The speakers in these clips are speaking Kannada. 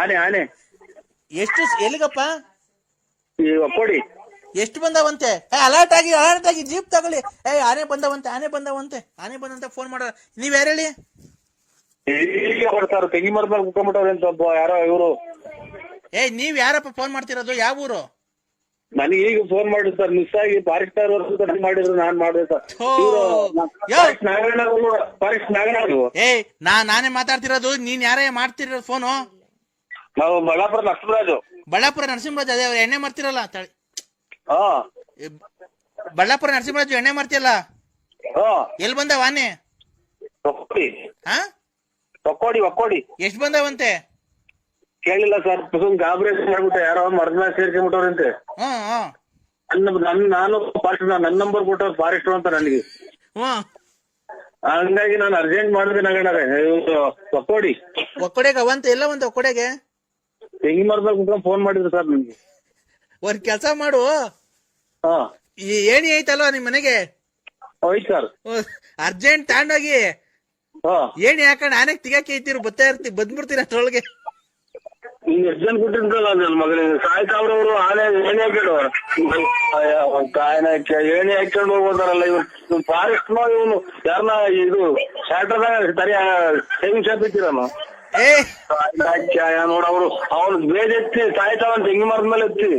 ಆನೆ ಆನೆ. ಎಷ್ಟು ಎಲ್ಲಿಗಪ್ಪ? ಈ ಕೊಡಿ ಎಷ್ಟು ಬಂದವಂತೆ? ಏ ಅಲರ್ಟ್ ಆಗಿ ಅಲರ್ಟ್ ಆಗಿ ಜೀಪ್ ತಗೊಳ್ಳಿ. ಏ ಆನೆ ಬಂದವಂತೆ ಆನೆ ಬಂದವಂತೆ ಆನೆ ಬಂದಂತ ಫೋನ್ ಮಾಡೋ. ನೀವ್ ಯಾರು ಹೇಳಿ? ಈಗ ಬರ್ತಾರ ತೆಂಗಿ ಮರದ ಮೇಲೆ ಕುತ್ಕೊಂಡ್ಬಿಟ್ಟವ್ರೆ ಅಂತ ಒಬ್ಬ ಯಾರೋ ಇವರು. ಏ ನೀವ್ ಯಾರಪ್ಪ ಫೋನ್ ಮಾಡ್ತಿರೋದು? ಯಾವ ಊರು? ನನಗೆ ಈಗ ಫೋನ್ ಮಾಡಿದ್ರು ಸರ್ ಮಿಸ್ ಆಗಿ ಫಾರೆಸ್ಟರ್ ಮಾಡಿದ್ರು ನಾನ್ ಮಾಡಿದೆ ಸರ್. ಥೋ. ಇವ್ರು ಯೋ. ಫಾರೆಸ್ಟ್ ನಾಗಣ್ಣ ಫಾರೆಸ್ಟ್ ನಾಗಣ್ಣ ಏ ನಾ ನಾನೇ ಮಾತಾಡ್ತಿರೋದು ನೀನ್ ಯಾರೇ ಮಾಡ್ತಿರೋದು ಫೋನು ನಾವು ಬಳ್ಳಾಪುರ ಲಕ್ಷ್ಮರಾಜು. ಬಳ್ಳಾಪುರ ನರಸಿಂಹರಾಜ್ ಅದೇ ಅವ್ರು ಎಣ್ಣೆ ಮಾಡ್ತಿರಲ್ಲ ತಳಿ. ಹಾ. ಬಳ್ಳಾಪುರ ನರಸಿಂಹರಾಜು ಎಣ್ಣೆ ಮಾಡ್ತಿಯಲ್ಲ? ಹಾ. ಎಲ್ಲಿ ಬಂದವ ಆನೆ ಒಕ್ಕೋಡಿ. ಹಾ? ಒಕ್ಕೋಡಿ ಒಕ್ಕೋಡಿ. ಎಷ್ಟು ಬಂದವಂತೆ? ಕೇಳಿಲ್ಲ ಸರ್ ಸುಮ್ ಗಾಬರೇಷನ್ ಮಾಡ್ಬಿಟ್ಟೆ ಯಾರೋ ಮರದ ಮೇಲೆ ಸೇರ್ಕೊಂಡ್ಬಿಟ್ಟವ್ರಂತೆ. ನನ್ನ ನನ್ ನಾನು ಫಾರೆಸ್ಟ್ ನನ್ನ ನಂಬರ್ ಕೊಟ್ಟವ್ರು ಫಾರೆಸ್ಟ್ ಅಂತ ನನಗೆ. ಹಂಗಾಗಿ ನಾನು ಅರ್ಜೆಂಟ್ ಮಾಡಿದೆ ನಗಣ್ಣ ಒಕ್ಕೋಡಿ. ಒಕ್ಕಡೆಗೆ ಅವಂತೆ ಎಲ್ಲ ಒಂದು ಒಕ್ಕಡೆಗೆ ತೆಂಗಿ ಮರದ ಕುತ್ಕೊಂಡು ಫೋನ್ ಮಾಡಿದ್ರು ಸರ್ ನಿಮ್ಗೆ. ಒಂದ್ ಕೆಲಸ ಮಾಡು. ಹಾ. ಈ ಏಣಿ ಐತಲ್ವಾ ನಿಮ್ ಮನೆಗೆ? ಸರ್ ಅರ್ಜೆಂಟ್ ತಗೊಂಡೋಗಿ. ಹಾ. ಏಣಿ ಹಾಕೊಂಡ್ ಆನೆಗ್ ತಿಗಾಕಿ ಐತಿರು ಬತ್ತಾ ಇರ್ತಿ ಬಂದ್ಬಿಡ್ತೀನಿ ಅಷ್ಟ್ರೊಳಗೆ ನೀನ್ ಎಷ್ಟ್ ಜನ ಕೊಟ್ಟಿರ್ತಾರಲ್ಲ ನನ್ನ ಮಗನಿಗೆ. ಸಾಯ್ತಾವ್ರವ್ರು ಆನೆ ಏಣಿ ಹಾಕಿಡು ಕಾಯನ ಏಣಿ ಹಾಕೊಂಡು ಹೋಗ್ಬೋದಾರಲ್ಲ ಇವ್ನು ಫಾರೆಸ್ಟ್ ಇವನು. ಯಾರನ್ನ ಇದು ಸ್ಯಾಟರ್ದಾಗ ಸರಿ ಸೇವಿಂಗ್ ಶಾಪ್ ಇಟ್ಟಿರನು? ಏ. ಅವರು ಬೇಜ ಎತ್ತಿ ತೆಂಗಿ ಮರದ ಮೇಲೆ ಎತ್ತಿ?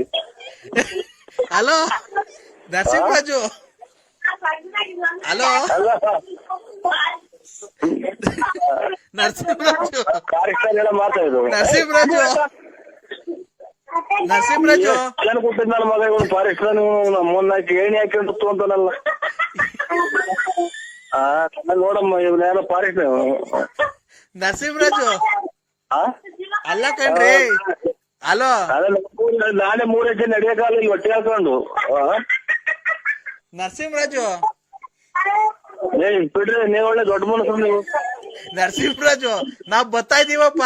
ಹಲೋ? ನರಸಿಂಹರಾಜು? ಹಲೋ? ಅಲ್ಲ ನರಸಿಂಹರಾಜು? ನರಸಿಂಹರಾಜು? ನರಸಿಂಹರಾಜು? ಜನ ಕೊಟ್ಟಿದ್ ನನ್ನ ಮಗ ಇವನು ಫಾರೆಸ್ಟ್ ನಮ್ಮನ್ನ ಏಣಿ ಹಾಕೊಂಡು ನೋಡಮ್ಮ ಇವ್ನ ಏನೋ ಫಾರೆಸ್ಟ್ ನರಸಿಂಹರಾಜು ಅಲ್ಲ ಕಣ್ರಿ. ಹಲೋ ನಾಳೆ ಮೂರ್- ಗಂಟೆ ನಡೆಯಕಾಲ ಹೆಜ್ಜೆ ನಡೆಯಕ್ಕಾಗಲ್ಲ ಇಲ್ಲಿ ಹೊಟ್ಟೆ ಹಾಕೊಂಡು? ನರಸಿಂಹರಾಜು ಏ ಬಿಡ್ರಿ ನೀವ್ ಒಳ್ಳೆ ದೊಡ್ಡ ಮನಸ್ಸು ನೀವು. ನರಸಿಂಹರಾಜು ನಾವ್ ಬರ್ತಾ ಇದೀವಪ್ಪ.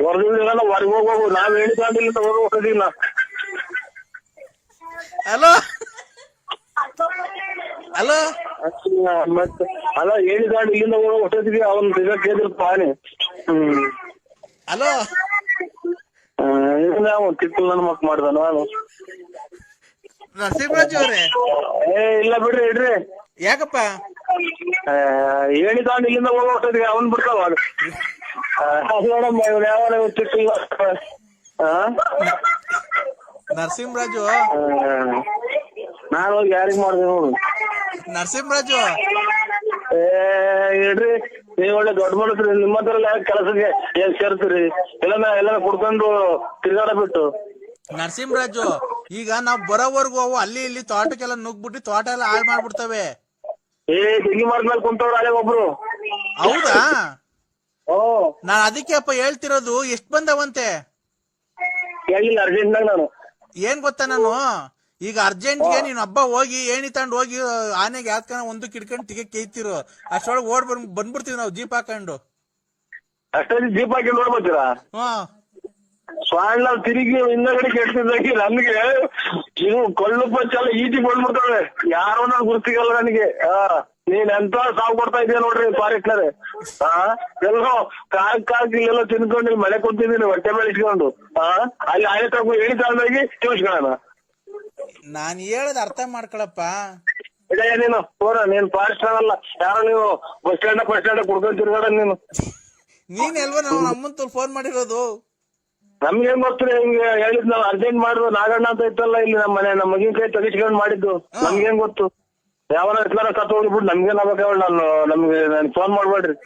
ಹೊರದಿಲ್ಲ ಹೊರಗೆ ಹೋಗ್ಬೋದು ನಾವ್ ಹೇಳಿಕೊಂಡಿಲ್ಲ ಹೊರಗೆ ಹೋಗೋದಿಲ್ಲ ಹಲೋ ಹಲೋ ಮತ್ತೆ ಅಲ್ಲ ಹೇಳಿದಾಂಡ್ ಇಲ್ಲಿಂದ ಹೋಗೋ ಹೊಟ್ಟದಿಗೆ ಅವನ್ ಸಿಗಕ್ಕೆ ಕೇಳಿದ್ರು ಆನೆ ಹ್ಮ್. ಹಲೋ ನಾವು ತಿಪ್ಪಲ್ ನನ್ನ ಮಕ್ ಮಾಡ್ದ ನಾನು. ನರಸಿಂಹರಾಜು ಅವ್ರೆ? ಏ ಇಲ್ಲ ಬಿಡ್ರಿ ಇಡ್ರಿ. ಯಾಕಪ್ಪ? ಹೇಳಿದಾಂಡ್ ಇಲ್ಲಿಂದ ಹೋಗೋ ಹೊಟ್ಟದಿಗೆ ಅವನ್ ಬಿಡ್ತಾವ ನೋಡಮ್ಮ ಇವ್ನು ಯಾವ ತಿಪ್ಪಿಲ್ಲ ಆ? ನರಸಿಂಹರಾಜು? ನಾನು ಹೋಗಿ ಯಾರಿಗ್ ಮಾಡ್ದೆ ನೋಡು. ನರಸಿಂಹರಾಜು. ಏ ಇಡ್ರಿ. ನೀವ್ ಒಳ್ಳೆ ದೊಡ್ಡ ಮನಸ್ರಿ ನಿಮ್ಮ ಹತ್ರ ಕೆಲಸಕ್ಕೆ ಏನ್ ಸೇರ್ತೀರಿ? ಎಲ್ಲ ಎಲ್ಲ ಕುಡ್ಕೊಂಡು ತಿರ್ಗಾಡ ಬಿಟ್ಟು. ನರಸಿಂಹರಾಜು ಈಗ ನಾವ್ ಬರೋವರ್ಗು ಅವು ಅಲ್ಲಿ ಇಲ್ಲಿ ತೋಟಕ್ಕೆಲ್ಲ ನುಗ್ಬಿಟ್ಟು ತೋಟ ಎಲ್ಲ ಹಾಳು ಮಾಡ್ಬಿಡ್ತವೆ. ಏ ತೆಗಿ ಮಾಡಿದ್ಮೇಲೆ ಕುಂತವ್ರು ಅಲ್ಲೇ ಒಬ್ರು. ಹೌದಾ? ಓ ನಾನ್ ಅದಕ್ಕೆ ಅಪ್ಪ ಹೇಳ್ತಿರೋದು ಎಷ್ಟ್ ಬಂದವಂತೆ? ಅರ್ಜೆಂಟ್ ಅರ್ಜೆಂಟ್ನಾಗ ನಾನು. ಏನ್ ಗೊತ್ತಾ ನಾನು? ಈಗ ಅರ್ಜೆಂಟ್ಗೆ ನೀನ್ ಹಬ್ಬ ಹೋಗಿ ಏಣಿ ತಗೊಂಡ್ ಹೋಗಿ ಆನೆಗೆ ಯಾತ್ಕನ ಒಂದು ಕಿಡ್ಕೊಂಡು ತಿಗೆ ಕೇಯ್ತಿರು ಅಷ್ಟೊಳಗೆ ಓಡ್ ಬಂದ್ ಬಂದ್ಬಿಡ್ತೀವಿ ನಾವು ಜೀಪ್ ಹಾಕೊಂಡು. ಅಷ್ಟೇ ಜೀಪ್ ಹಾಕಿ ನೋಡ್ಬೋತೀರಾ ಹಾ. ಸ್ವಾಣ ತಿರುಗಿ ಹಿಂದಗಡೆ ಕೆಡ್ತಿದ್ದಾಗಿ ನನ್ಗೆ ಇದು ಕೊಳ್ಳು ಪಚ್ಚಲ್ಲ ಈಟಿ ಬಂದ್ಬಿಡ್ತವೆ. ಯಾರೋ ನನ್ ಗುರ್ತಿಗಲ್ಲ ನನಗೆ. ಹಾ ನೀನ್ ಎಂತ ಸಾವು ಕೊಡ್ತಾ ಇದೀಯ ನೋಡ್ರಿ ಫಾರೆಸ್ಟ್ನರೆ ಹಾ ಎಲ್ಲೋ ಕಾಕ್ ಕಾಕ್ ಇಲ್ಲೆಲ್ಲ ತಿನ್ಕೊಂಡು ಮಳೆ ಕೊಡ್ತಿದ್ದೀನಿ ಹೊಟ್ಟೆ ಮೇಲೆ ಇಟ್ಕೊಂಡು. ಆ ಅಲ್ಲಿ ಆನೆ ತಗೋ ಹೇಳಿ ತಗೊಂಡೋಗಿ ತಿಳ್ಸ್ಕೊಳ್ಳೋಣ ನಾನ್ ಹೇಳದ್ ಅರ್ಥ ಮಾಡ್ಕೊಳಪ್ಪ. ಇಡಯ್ಯ ನೀನು ಹೋರ ನೀನ್ ಫಾಸ್ಟ್ ಅಲ್ಲ. ಯಾರೋ ನೀವು ಬಸ್ ಸ್ಟ್ಯಾಂಡ್ ಬಸ್ ಸ್ಟ್ಯಾಂಡ್ ಕುಡ್ಕೊಂಡ್ ತಿರ್ಗಾಡ ನೀನು. ನೀನ್ ಎಲ್ವ ಅಮ್ಮನ್ ನಮ್ಮಂತ ಫೋನ್ ಮಾಡಿರೋದು. ನಮ್ಗೇನ್ ಗೊತ್ತಿಲ್ಲ ಹಿಂಗೆ ಹೇಳಿದ್ ನಾವು ಅರ್ಜೆಂಟ್ ಮಾಡಿದ್ರು ನಾಗಣ್ಣ ಅಂತ ಇತ್ತಲ್ಲ ಇಲ್ಲಿ ನಮ್ಮ ಮನೆ ನಮ್ಮ ಮಗಿನ ಕೈ ತೆಗಿಸ್ಕೊಂಡ್ ಮಾಡಿದ್ದು. ನಮ್ಗೇನ್ ಗೊತ್ತು? ಯಾವನ ಇಟ್ಲಾರ ಸತ್ತು ಹೋಗ್ಬಿಟ್ಟು ನಮ್ಗೇನ್ ಆಗ್ಬೇಕು ನಾನು ನಮ್ಗೆ ಫೋನ್ ಮಾಡ್ಬೇಡ್ರಿ.